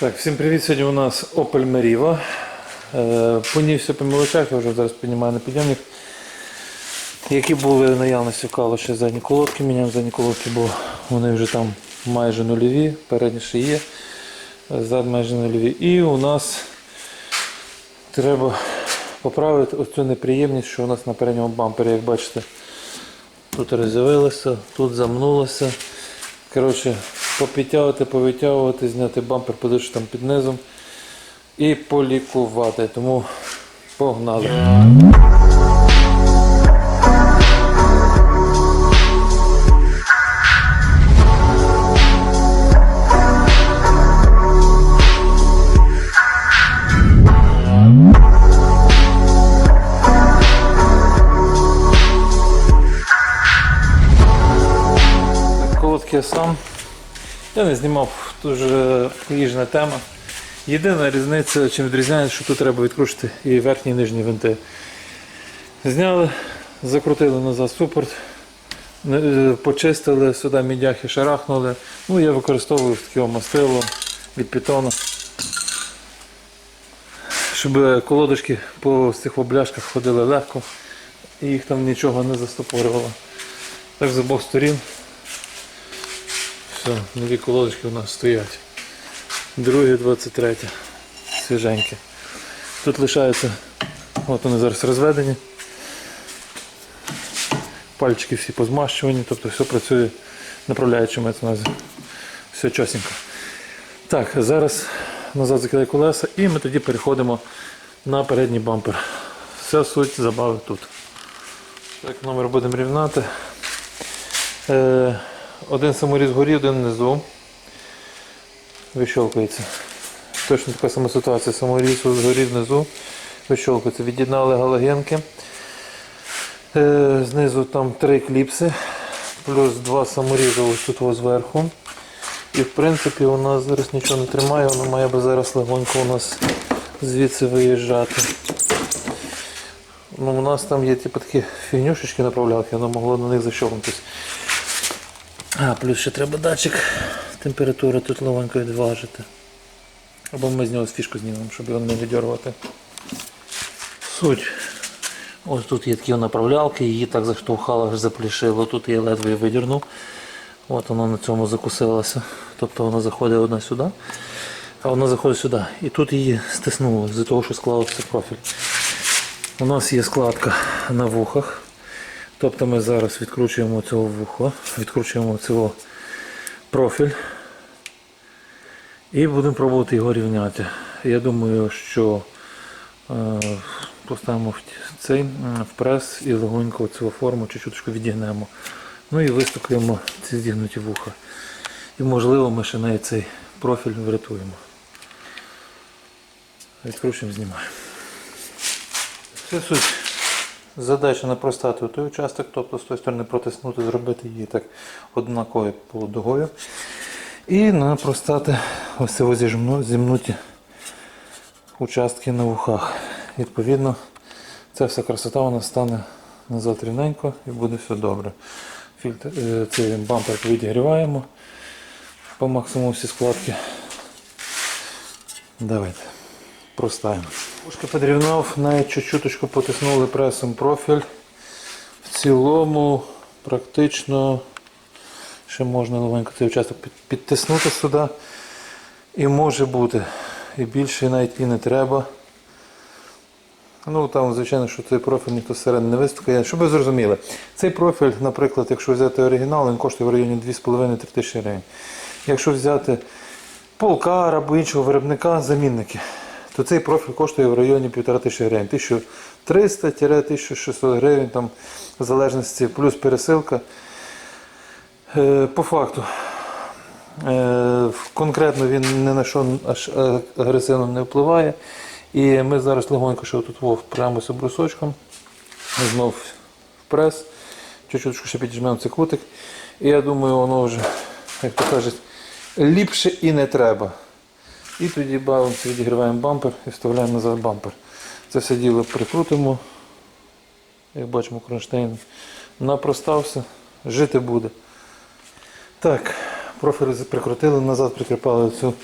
Так, всім привіт. Сьогодні у нас Opel Meriva. Е, По мелочах, я вже зараз піднімаю на підйомник. Які були наявності в калуші задні колодки, міняємо задні колодки, бо вони вже там майже нульові, передні ще є, зад майже нульові. І у нас треба поправити оцю неприємність, що у нас на передньому бампері, як бачите, тут розвилося, тут замнулося. Коротше, попідтягувати, повитягувати, зняти бампер, подивитися там під низом і полікувати. Тому погнали. Колодки я сам. Я не знімав дуже їжна тема. Єдина різниця, чим відрізняється, що тут треба відкручити і верхні і нижні винти. Зняли, закрутили назад супорт, е, почистили, сюди мідяхи шарахнули. Ну, я використовую таке мастило від питона. Щоб колодочки по цих обляшках ходили легко і їх там нічого не застопорювало. Так з обох сторін. Все, нові колодочки у нас стоять. Друге, 23, свіженьке. Тут лишається, от вони зараз розведені. Пальчики всі позмащувані, тобто все працює направляючи мається. Все чотенько. Так, зараз назад закидаю колеса і ми тоді переходимо на передній бампер. Вся суть забави тут. Так, номер будемо рівнати. Е, один саморіз горі, один внизу. Вищолкується. Точно така сама ситуація. Саморіз згорі внизу. Вищолкується. Від'єднали галогенки. Е, знизу там три кліпси, плюс два саморізи ось тут зверху. І в принципі у нас зараз нічого не тримає, воно має би зараз легонько у нас звідси виїжджати. Ну, у нас там є типу, такі фігнюшечки направлялки, воно могло на них защолкнутися. А, плюс ще треба датчик температури тут легонько відважити. Або ми з нього фішку знімемо, щоб його не віддергувати. Суть. Ось тут є такі направлялки, її так заштовхало, заплішило. Тут я ледве видірнув. От вона на цьому закусилася. Тобто вона заходить одна сюди, а вона заходить сюди. І тут її стиснуло з-за того, що склався профіль. У нас є складка на вухах. Тобто ми зараз відкручуємо цього вухо, відкручуємо цього профіль і будемо пробувати його рівняти. Я думаю, що е, поставимо цей в прес і легонько цю форму чуть-чуть відігнемо. Ну і вистукаємо ці зігнуті вуха. І можливо ми ще навіть цей профіль врятуємо. Відкручуємо, знімаємо. Це суть. Задача не простати той участок, тобто з тої сторони протиснути, зробити її так однаковою по дугою. І напростати ось ось зімнуті участки на вухах. Відповідно, ця вся красота вона стане назад рівненько і буде все добре. Фільтр, е, цей бампер відігріваємо по максимуму всі складки. Давайте. Простаємо. Пушка підрівнав, навіть чуть-чуточку потиснули пресом профіль. В цілому практично ще можна легенько цей участок підтиснути сюди. І може бути. І більше навіть і не треба. Ну там, звичайно, що цей профіль ніхто зсередини не вистукає. Щоб ви зрозуміли, цей профіль, наприклад, якщо взяти оригінал, він коштує в районі 2,5-3 тисячі гривень. Якщо взяти полкар або іншого виробника, замінники, то цей профіль коштує в районі 1,5 тисячі гривень. 1300-1600 гривень, там, в залежності, плюс пересилка. Е, По факту, е, конкретно він ні на що аж агресивно не впливає. І ми зараз легонько ще тут вов, прямо з брусочком, знов в прес, чуть-чуть ще підіжмемо цей кутик. І я думаю, воно вже, як то кажуть, ліпше і не треба. І тоді бавимося, відігріваємо бампер і вставляємо назад бампер. Це все діло прикрутимо, як бачимо, кронштейн напростався, жити буде. Так, профіль прикрутили, назад прикріпали цю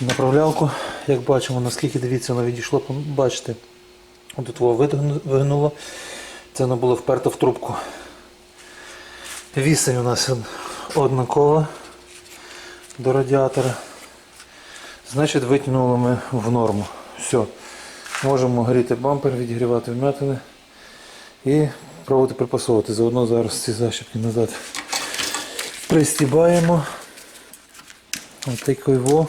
направлялку. Як бачимо, наскільки дивіться, воно відійшло, бачите, тут воно вигнуло. Це воно було вперто в трубку. Вісень у нас однакова до радіатора. Значить, витягнули ми в норму. Все. Можемо гріти бампер, відігрівати вмятини і пробувати припасовувати. Заодно зараз ці защіпки назад пристібаємо. Ось такий во.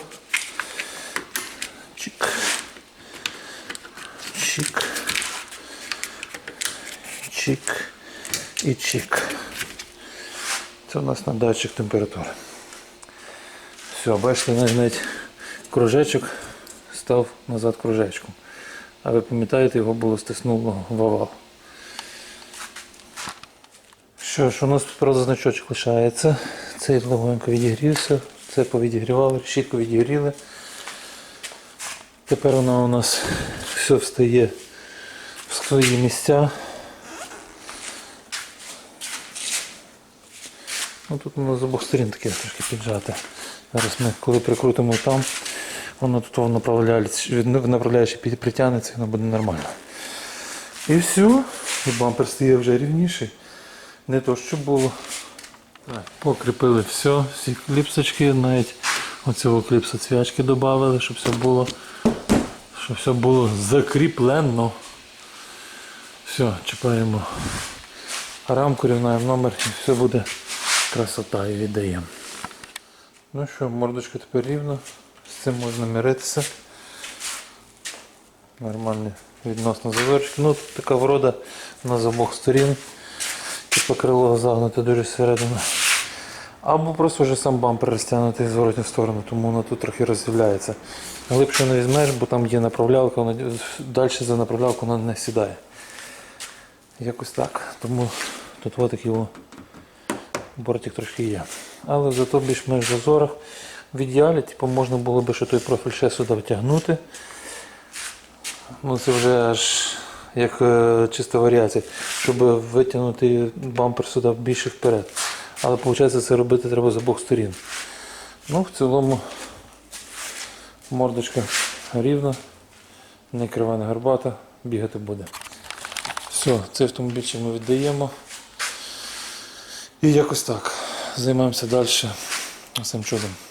Чик. Чик. Чик. І чик. Це у нас на датчик температури. Все, бачите, навіть кружечок став назад кружечком. А ви пам'ятаєте, його було стиснуло в овал. Що ж, у нас тут правда значочок лишається. Цей легонько відігрівся, це повідігрівали, щітку відігріли. Тепер воно у нас все встає в свої місця. Ну, тут воно з обох сторін таке трошки піджате. Зараз ми, коли прикрутимо там, воно тут направляючи, притягнеться, воно буде нормально. І все. І бампер стає вже рівніший. Не то, що було. Покріпили все, всі кліпсочки, навіть оцього кліпса цвячки додали, щоб все було, щоб все було закріплено. Все, чіпаємо рамку, рівнаємо номер і все буде красота і віддаємо. Ну що, мордочка тепер рівна, цим можна миритися. Нормальні відносно зазорчики. Ну така врода на з обох сторін. Типу крило загнуте дуже всередину. Або просто вже сам бампер розтягнутий в зворотню сторону, тому воно тут трохи розділяється. Глибше не візьмеш, бо там є направлялка, воно далі за направлялку воно не сідає. Якось так. Тому тут ось такий бортик трошки є. Але зато більш-менш в зазорах. В ідеалі типу, можна було б ще той профіль ще сюди втягнути. Ну це вже аж як е, чиста варіація, щоб витягнути бампер сюди більше вперед. Але виходить це робити треба з обох сторін. Ну, в цілому мордочка рівна, не крива, не горбата, бігати буде. Все, цей автомобільчик ми віддаємо. І якось так. Займаємося далі цим чудом.